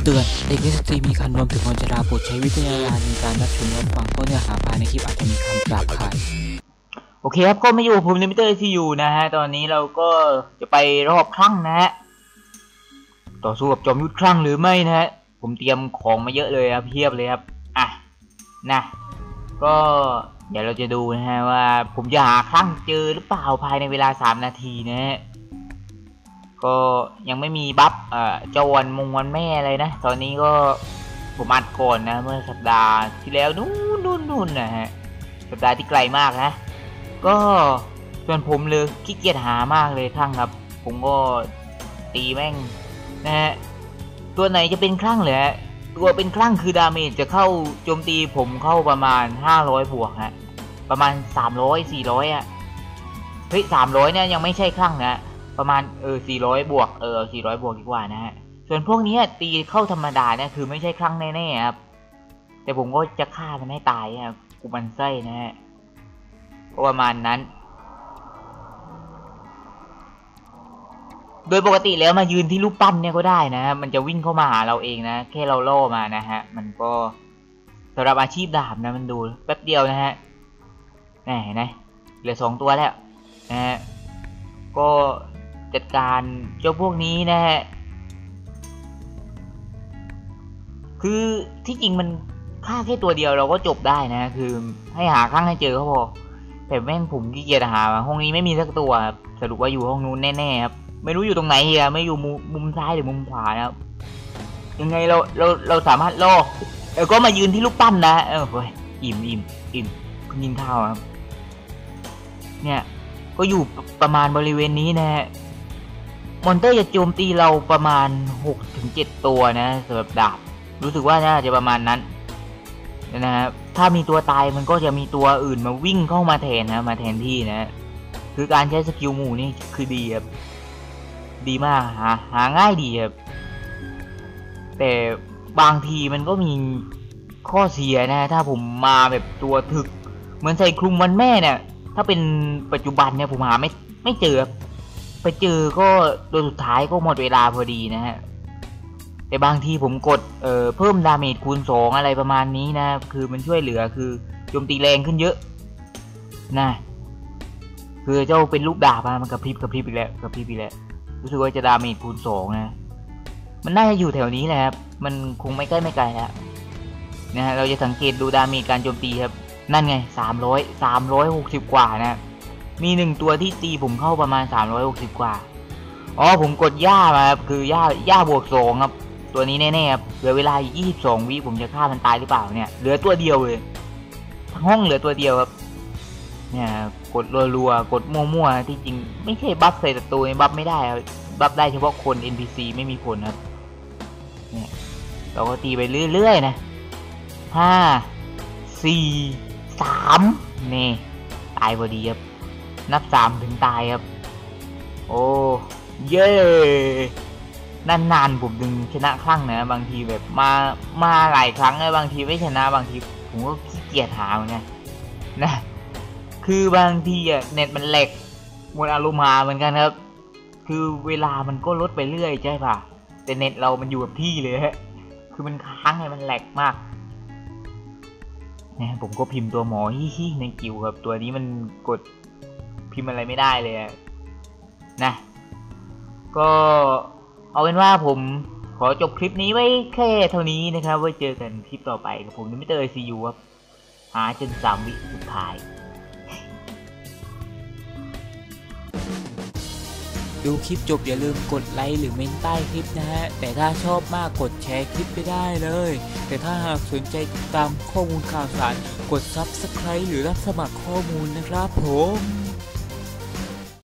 ำเตือนเด็กนิสตรีมีคันรวมถึงคนชราโปรดใช้วิจารณญาณในการรับชมรับฟังเพราะเนื้อหาภายในคลิปอาจจะมีคำหยาบคายโอเคครับก็มาอยู่กับผมในมิเตอร์ที่อยู่นะฮะ ตอนนี้เราก็จะไปรอบครั้งนะฮะ ต่อสู้กับจอมยุทธครั้งหรือไม่นะฮะ ผมเตรียมของมาเยอะเลยครับเพียบเลยครับ อะ นะ ก็เดี๋ยวเราจะดูนะฮะว่าผมจะหาครั้งเจอหรือเปล่าภายในเวลา 3 นาทีนะฮะ ก็ยังไม่มีบัฟเอ่อเจ้าวันมงวันแม่อะไรนะ ตอนนี้ก็ผมอัดก่อนนะ เมื่อสัปดาห์ที่แล้วนู่นนู่นนู่นนะฮะ สัปดาห์ที่ไกลมากนะ ก็ส่วนผมเลยขี้เกียจหามากเลยทั้งครับ ผมก็ตีแม่งนะฮะ ตัวไหนจะเป็นคลั่งเลยฮะ ตัวเป็นคลั่งคือดาเมจจะเข้าโจมตีผมเข้าประมาณ 500 บวกฮะ ประมาณ 300 400อะ เฮ้ย300เนี่ยยังไม่ใช่คลั่งนะ ประมาณเออ400 บวกเออ400 บวกดีกว่านะฮะ ส่วนพวกนี้ตีเข้าธรรมดาเนี่ยคือไม่ใช่คลั่งแน่ๆครับ แต่ผมก็จะฆ่ามันให้ตายครับกูมันไส้นะฮะก็ประมาณนั้น โดยปกติแล้วมายืนที่รูปปั้นเนี่ยก็ได้นะ มันจะวิ่งเข้ามาหาเราเองนะ แค่เราล่อมานะฮะ มันก็สำหรับอาชีพดาบนะมันดูแป๊บเดียวนะฮะแหมนะเหลือสองตัวแล้วนะฮะก็ จัดการเจ้าพวกนี้นะฮะ คือที่จริงมันฆ่าแค่ตัวเดียวเราก็จบได้นะ คือให้หาข้างให้เจอก็พอแต่แม่งผมขี้เกียจหาห้องนี้ไม่มีสักตัวสรุปว่าอยู่ห้องนู้นแน่ๆครับไม่รู้อยู่ตรงไหนเฮียไม่อยู่มุมุมซ้ายหรือมุมขวานะครับยังไงเราเราเราสามารถล่อเออก็มายืนที่ลูกปั้นนะเออเฮ้ยอิ่มอิ่มอิ่มกินข้าวครับเนี่ยก็อยู่ประมาณบริเวณนี้นะฮะ มอนเตอร์จะโจมตีเราประมาณ6ถึง7ตัวนะสำหรับดาบ รู้สึกว่าน่าจะประมาณนั้นนะครับถ้ามีตัวตายมันก็จะมีตัวอื่นมาวิ่งเข้ามาแทนนะมาแทนที่นะ คือการใช้สกิลหมู่นี่คือดีครับดีมากหาหาง่ายดีครับแต่บางทีมันก็มีข้อเสียนะ ถ้าผมมาแบบตัวถึก เหมือนใส่คลุมวันแม่เนี่ยถ้าเป็นปัจจุบันเนี่ยผมหาไม่ไม่เจอ ไปเจอก็ตัวสุดท้ายก็หมดเวลาพอดีนะฮะ แต่บางทีผมกดเอ่อเพิ่มดาเมจคูณสองอะไรประมาณนี้นะ คือมันช่วยเหลือคือโจมตีแรงขึ้นเยอะนะคือเจ้าเป็นลูกดาบอะมันกระพริบกระพริบอีกแล้วกระพริบอีกแล้วรู้สึกว่าจะดาเมจคูณสองนะ มันน่าจะอยู่แถวนี้แหละครับ มันคงไม่ใกล้ไม่ไกลแล้วนะฮะเราจะสังเกตดูดาเมจการโจมตีครับ นั่นไงสามร้อยสามร้อยหกสิบกว่านะ มีหนึ่งตัวที่ตีผมเข้าประมาณสามร้อยหกสิบกว่า อ๋อผมกดย่ามาครับคือย่าย่าบวกสองครับ ตัวนี้แน่ๆครับเหลือเวลาอีก22วิผมจะฆ่ามันตายหรือเปล่าเนี่ย เหลือตัวเดียวเลย ทั้งห้องเหลือตัวเดียวครับ เนี่ยกดรัวๆ กดมั่วๆ ที่จริงไม่ใช่บัฟใส่ศัตรูบัฟไม่ได้ครับบัฟได้เฉพาะคน NPC ไม่มีผลครับ เนี่ย เราก็ตีไปเรื่อยๆ นะห้าสี่สามนี่ ตายพอดีครับ นับสามถึงตายครับ โอ้เย้นานๆผมดึงชนะครั้งนะบางทีแบบมามาหลายครั้งนะบางทีไม่ชนะบางทีผมก็ขี้เกียจหาเนกันนะคือบางทีอะเน็ตมันแหลกหมดอารมณ์หาเหมือนกันครับ คือเวลามันก็ลดไปเรื่อยใช่ป่ะแต่เน็ตเรามันอยู่กับที่เลยฮะคือมันค้างไงมันแหลกมากนี่ยผมก็พิมพ์ตัวหมอฮิๆในกิวครับตัวนี้มันกด พิมพ์อะไรไม่ได้เลยนะ ก็เอาเป็นว่าผมขอจบคลิปนี้ไว้แค่เท่านี้นะครับ ไว้เจอกันคลิปต่อไปกับผมมิเตอร์ซียูครับ หาจนสามวิสุดท้าย ดูคลิปจบอย่าลืมกดไลค์หรือเมนใต้คลิปนะฮะ แต่ถ้าชอบมากกดแชร์คลิปไปได้เลย แต่ถ้าหากสนใจติดตามข้อมูลข่าวสาร กด Subscribe หรือรับสมัครข้อมูลนะครับผม